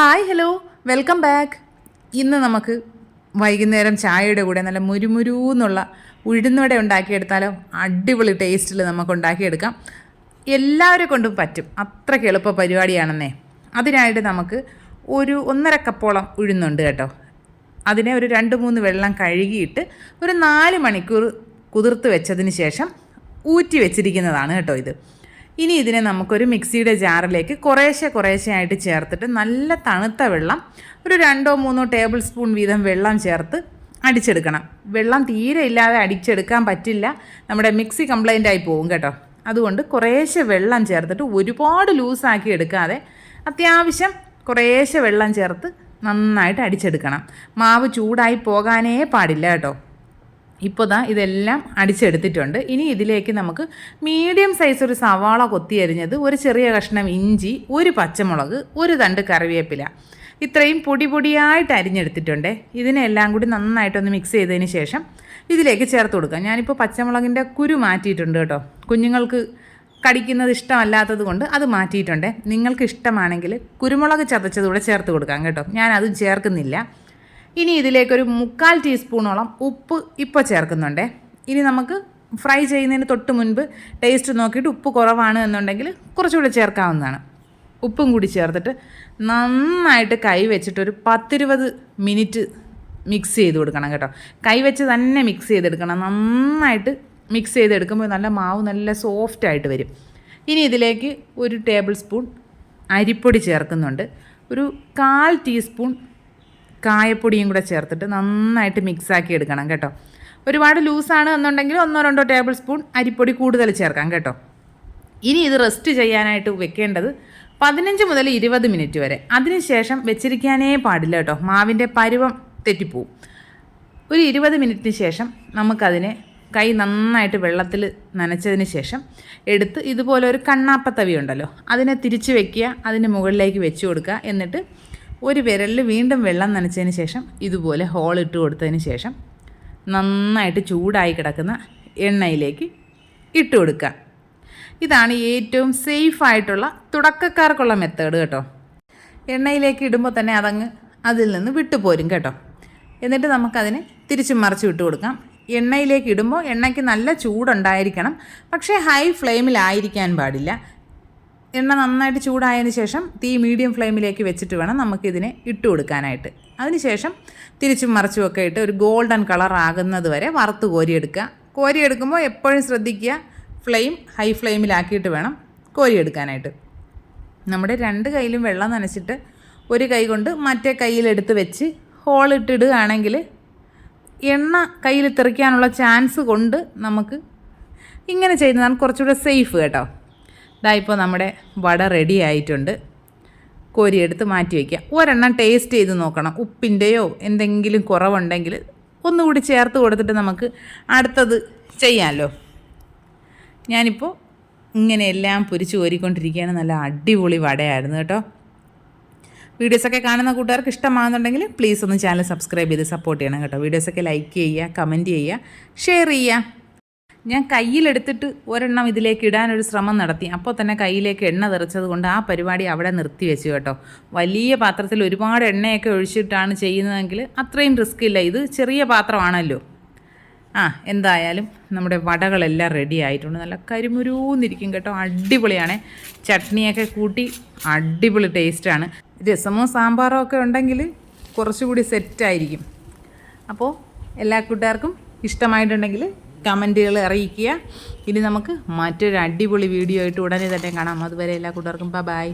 Hi hello. Welcome back. ഇന്ന് നമുക്ക് വൈകുന്നേരം ചായയുടെ കൂടെ നല്ല മുരുമുരു എന്നുള്ള ഉഴുന്നുവട ഉണ്ടാക്കിയെടുത്താലോ? അടിപൊളി ടേസ്റ്റിൽ നമുക്ക് ഉണ്ടാക്കിയെടുക്കാം. എല്ലാവരെ കൊണ്ടും പറ്റും. അത്രയ്ക്ക് എളുപ്പ പരിപാടിയാണെന്നേ. അതിനായിട്ട് നമുക്ക് ഒരു ഒന്നര കപ്പോളം ഉഴുന്നുണ്ട് കേട്ടോ. അതിനെ ഒരു രണ്ട് മൂന്ന് വെള്ളം കഴുകിയിട്ട് ഒരു നാല് മണിക്കൂർ കുതിർത്ത് വെച്ചതിന് ശേഷം ഊറ്റി വെച്ചിരിക്കുന്നതാണ് കേട്ടോ ഇത്. ഇനി ഇതിനെ നമുക്കൊരു മിക്സിയുടെ ജാറിലേക്ക് കുറേശ്ശെ കുറേശ്ശെ ആയിട്ട് ചേർത്തിട്ട് നല്ല തണുത്ത വെള്ളം ഒരു രണ്ടോ മൂന്നോ ടേബിൾ സ്പൂൺ വീതം വെള്ളം ചേർത്ത് അടിച്ചെടുക്കണം. വെള്ളം തീരെ ഇല്ലാതെ അടിച്ചെടുക്കാൻ പറ്റില്ല. നമ്മുടെ മിക്സി കംപ്ലൈന്റ് ആയി പോകും കേട്ടോ. അതുകൊണ്ട് കുറേശ്ശെ വെള്ളം ചേർത്തിട്ട് ഒരുപാട് ലൂസാക്കി എടുക്കാതെ അത്യാവശ്യം കുറേശ്ശെ വെള്ളം ചേർത്ത് നന്നായിട്ട് അടിച്ചെടുക്കണം. മാവ് ചൂടായി പോകാനേ പാടില്ല കേട്ടോ. ഇപ്പോൾ ദാ ഇതെല്ലാം അടിച്ചെടുത്തിട്ടുണ്ട്. ഇനി ഇതിലേക്ക് നമുക്ക് മീഡിയം സൈസ് ഒരു സവാള കൊത്തി അരിഞ്ഞത് ഒരു ചെറിയ കഷ്ണം ഇഞ്ചി ഒരു പച്ചമുളക് ഒരു തണ്ട് കറിവേപ്പില. ഇത്രയും പൊടി പൊടിയായിട്ട് അരിഞ്ഞെടുത്തിട്ടുണ്ട്. ഇതിനെല്ലാം കൂടി നന്നായിട്ടൊന്ന് മിക്സ് ചെയ്തതിന് ശേഷം ഇതിലേക്ക് ചേർത്ത് കൊടുക്കാം. ഞാനിപ്പോൾ പച്ചമുളകിന്റെ കുരു മാറ്റിയിട്ടുണ്ട് കേട്ടോ. കുഞ്ഞുങ്ങൾക്ക് കടിക്കുന്നത് ഇഷ്ടമല്ലാത്തത് കൊണ്ട് അത് മാറ്റിയിട്ടുണ്ട്. നിങ്ങൾക്ക് ഇഷ്ടമാണെങ്കിൽ കുരുമുളക് ചതച്ചതുകൂടെ ചേർത്ത് കൊടുക്കാം കേട്ടോ. ഞാൻ അത് ചേർക്കുന്നില്ല. ഇനി ഇതിലേക്കൊരു മുക്കാൽ ടീസ്പൂണോളം ഉപ്പ് ഇപ്പോൾ ചേർക്കുന്നുണ്ട്. ഇനി നമുക്ക് ഫ്രൈ ചെയ്യുന്നതിന് തൊട്ട് മുൻപ് ടേസ്റ്റ് നോക്കിയിട്ട് ഉപ്പ് കുറവാണ് എന്നുണ്ടെങ്കിൽ കുറച്ചുകൂടി ചേർക്കാവുന്നതാണ്. ഉപ്പും കൂടി ചേർത്തിട്ട് നന്നായിട്ട് കൈ വെച്ചിട്ട് ഒരു പത്തിരുപത് മിനിറ്റ് മിക്സ് ചെയ്ത് കൊടുക്കണം കേട്ടോ. കൈ വെച്ച് തന്നെ മിക്സ് ചെയ്തെടുക്കണം. നന്നായിട്ട് മിക്സ് ചെയ്തെടുക്കുമ്പോൾ നല്ല മാവ് നല്ല സോഫ്റ്റ് ആയിട്ട് വരും. ഇനി ഇതിലേക്ക് ഒരു ടേബിൾ സ്പൂൺ അരിപ്പൊടി ചേർക്കുന്നുണ്ട്. ഒരു കാൽ ടീസ്പൂൺ കായപ്പൊടിയും കൂടെ ചേർത്തിട്ട് നന്നായിട്ട് മിക്സാക്കി എടുക്കണം കേട്ടോ. ഒരുപാട് ലൂസാണ് എന്നുണ്ടെങ്കിൽ ഒന്നോ രണ്ടോ ടേബിൾ സ്പൂൺ അരിപ്പൊടി കൂടുതൽ ചേർക്കാം കേട്ടോ. ഇനി ഇത് റെസ്റ്റ് ചെയ്യാനായിട്ട് വെക്കേണ്ടത് പതിനഞ്ച് മുതൽ ഇരുപത് മിനിറ്റ് വരെ. അതിനുശേഷം വെച്ചിരിക്കാനേ പാടില്ല കേട്ടോ. മാവിന്റെ പരുവം തെറ്റിപ്പോവും. ഒരു ഇരുപത് മിനിറ്റിന് ശേഷം നമുക്കതിനെ കൈ നന്നായിട്ട് വെള്ളത്തിൽ നനച്ചതിന് ശേഷം എടുത്ത് ഇതുപോലെ ഒരു കണ്ണാപ്പത്തവി ഉണ്ടല്ലോ അതിനെ തിരിച്ച് വെക്കുക അതിന് മുകളിലേക്ക് വെച്ച് കൊടുക്കുക എന്നിട്ട് ഒരു വിരലിൽ വീണ്ടും വെള്ളം നനച്ചതിന് ശേഷം ഇതുപോലെ ഹോൾ ഇട്ട് കൊടുത്തതിന് ശേഷം നന്നായിട്ട് ചൂടായി കിടക്കുന്ന എണ്ണയിലേക്ക് ഇട്ട് കൊടുക്കുക. ഇതാണ് ഏറ്റവും സേഫ് ആയിട്ടുള്ള തുടക്കക്കാർക്കുള്ള മെത്തേഡ് കേട്ടോ. എണ്ണയിലേക്ക് ഇടുമ്പോൾ തന്നെ അതങ്ങ് അതിൽ നിന്ന് വിട്ടുപോരും കേട്ടോ. എന്നിട്ട് നമുക്കതിനെ തിരിച്ചും മറിച്ച് വിട്ട് കൊടുക്കാം. എണ്ണയിലേക്ക് ഇടുമ്പോൾ എണ്ണയ്ക്ക് നല്ല ചൂടുണ്ടായിരിക്കണം. പക്ഷേ ഹൈ ഫ്ലെയിമിലായിരിക്കാൻ പാടില്ല. എണ്ണ നന്നായിട്ട് ചൂടായതിന് ശേഷം തീ മീഡിയം ഫ്ലെയിമിലേക്ക് വെച്ചിട്ട് വേണം നമുക്കിതിനെ ഇട്ട് കൊടുക്കാനായിട്ട്. അതിനുശേഷം തിരിച്ചും മറിച്ചും ഒക്കെ ഇട്ട് ഒരു ഗോൾഡൻ കളർ ആകുന്നത് വരെ വറുത്ത് കോരിയെടുക്കുക. കോരിയെടുക്കുമ്പോൾ എപ്പോഴും ശ്രദ്ധിക്കുക ഫ്ലെയിം ഹൈ ഫ്ലെയിമിലാക്കിയിട്ട് വേണം കോരിയെടുക്കാനായിട്ട്. നമ്മുടെ രണ്ട് കയ്യിലും വെള്ളം നനച്ചിട്ട് ഒരു കൈ കൊണ്ട് മറ്റേ കയ്യിലെടുത്ത് വെച്ച് ഹോളിട്ടിടുകയാണെങ്കിൽ എണ്ണ കയ്യിൽ തെറിക്കാനുള്ള ചാൻസ് കൊണ്ട് നമുക്ക് ഇങ്ങനെ ചെയ്യുന്നതാണ് കുറച്ചുകൂടെ സേഫ് കേട്ടോ. ഇതാ ഇപ്പോൾ നമ്മുടെ വട റെഡി ആയിട്ടുണ്ട്. കോരിയെടുത്ത് മാറ്റി വയ്ക്കുക. ഒരെണ്ണം ടേസ്റ്റ് ചെയ്ത് നോക്കണം. ഉപ്പിന്റെയോ എന്തെങ്കിലും കുറവുണ്ടെങ്കിൽ ഒന്നുകൂടി ചേർത്ത് കൊടുത്തിട്ട് നമുക്ക് അടുത്തത് ചെയ്യാമല്ലോ ഞാനിപ്പോൾ ഇങ്ങനെ എല്ലാം പൊരിച്ച് കോരിക്കൊണ്ടിരിക്കുകയാണ്. നല്ല അടിപൊളി വടയായിരുന്നു കേട്ടോ. വീഡിയോസൊക്കെ കാണുന്ന കൂട്ടുകാർക്ക് ഇഷ്ടമാകുന്നുണ്ടെങ്കിൽ പ്ലീസ് ഒന്ന് ചാനൽ സബ്സ്ക്രൈബ് ചെയ്ത് സപ്പോർട്ട് ചെയ്യണം കേട്ടോ. വീഡിയോസൊക്കെ ലൈക്ക് ചെയ്യുക കമന്റ് ചെയ്യുക ഷെയർ ചെയ്യുക. ഞാൻ കയ്യിലെടുത്തിട്ട് ഒരെണ്ണം ഇതിലേക്ക് ഇടാനൊരു ശ്രമം നടത്തി. അപ്പോൾ തന്നെ കയ്യിലേക്ക് എണ്ണ തെറിച്ചത് കൊണ്ട് ആ പരിപാടി അവിടെ നിർത്തി വെച്ചു കേട്ടോ. വലിയ പാത്രത്തിൽ ഒരുപാട് എണ്ണയൊക്കെ ഒഴിച്ചിട്ടാണ് ചെയ്യുന്നതെങ്കിൽ അത്രയും റിസ്ക് ഇല്ല. ഇത് ചെറിയ പാത്രമാണല്ലോ. ആ എന്തായാലും നമ്മുടെ വടകളെല്ലാം റെഡി ആയിട്ടുണ്ട്. നല്ല കരിമുരൂന്നിരിക്കും കേട്ടോ. അടിപൊളിയാണ്. ചട്നിയൊക്കെ കൂട്ടി അടിപൊളി ടേസ്റ്റാണ് രസമോ സാമ്പാറോ ഒക്കെ ഉണ്ടെങ്കിൽ കുറച്ചുകൂടി സെറ്റായിരിക്കും അപ്പോൾ എല്ലാ കൂട്ടുകാർക്കും ഇഷ്ടമായിട്ടുണ്ടെങ്കിൽ കമന്റുകൾ അറിയിക്കുക. ഇനി നമുക്ക് മറ്റൊരു അടിപൊളി വീഡിയോ ആയിട്ട് ഉടനെ തന്നെ കാണാം. അതുവരെ എല്ലാ കൂട്ടുകാർക്കും ബൈ